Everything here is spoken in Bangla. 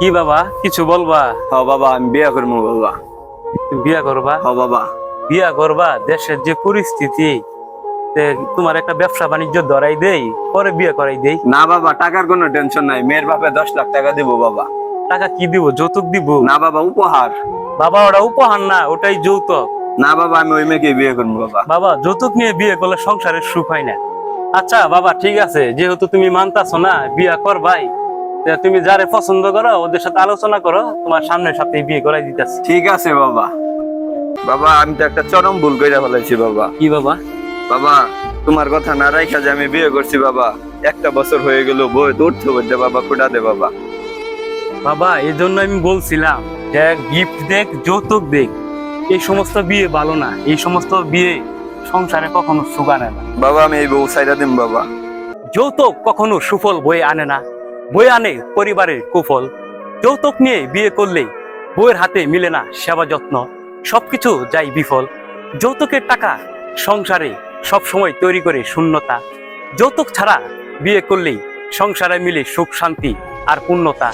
কি বাবা? কিছু বলবা? হ বাবা আমি বিয়ে করব বাবা। বিয়া করবা? হ বাবা। বিয়া করবা? দেশের যে পরিস্থিতি তোমার একটা ব্যবসা বাণিজ্য ধরাই দেই পরে বিয়ে করাই দেই। না বাবা টাকার কোনো টেনশন নাই। মেয়ের বাপে দশ লাখ টাকা দিব বাবা। টাকা কি দিব? যৌতুক দিব? না বাবা উপহার। বাবা ওটা উপহার না ওটাই যৌতুক। না বাবা আমি ওই মেয়েকে বিয়ে করব বাবা। বাবা যৌতুক নিয়ে বিয়ে করলে সংসারের সুখ হয় না। আচ্ছা বাবা ঠিক আছে। যেহেতু তুমি মানতাছো না বিয়া কর ভাই তুমি যারে পছন্দ করো ওদের সাথে আলোচনা করো তোমার সামনের সপ্তাহে বিয়ে করাই দিতেছে। ঠিক আছে বাবা। বাবা আমি তো একটা চরম ভুল করে ফেলেছি বাবা। কি বাবা? বাবা তোমার কথা না রাখা যে আমি বিয়ে করছি বাবা একটা বছর হয়ে গেল বই দৌড়তে বলতে বাবা কুটা দে বাবা। বাবা এই জন্য আমি বলছিলাম যে গিফট দেখ যৌতুক দেখ এই সমস্ত বিয়ে ভালো না এই সমস্ত বিয়ে সংসারে কখনো সুখ আনে না। বাবা আমি এই বউ সাইডা দিম বাবা। যৌতুক কখনো সুফল বয়ে আনে না। বয়ে আনে পরিবারের কুফল। যৌতুক নিয়ে বিয়ে করলে বইয়ের হাতে মিলে না সেবা যত্ন, সবকিছু যাই বিফল। যৌতুকের টাকা সংসারে সব সময় তৈরি করে শূন্যতা। যৌতুক ছাড়া বিয়ে করলেই সংসারে মিলে সুখ, শান্তি আর পূর্ণতা।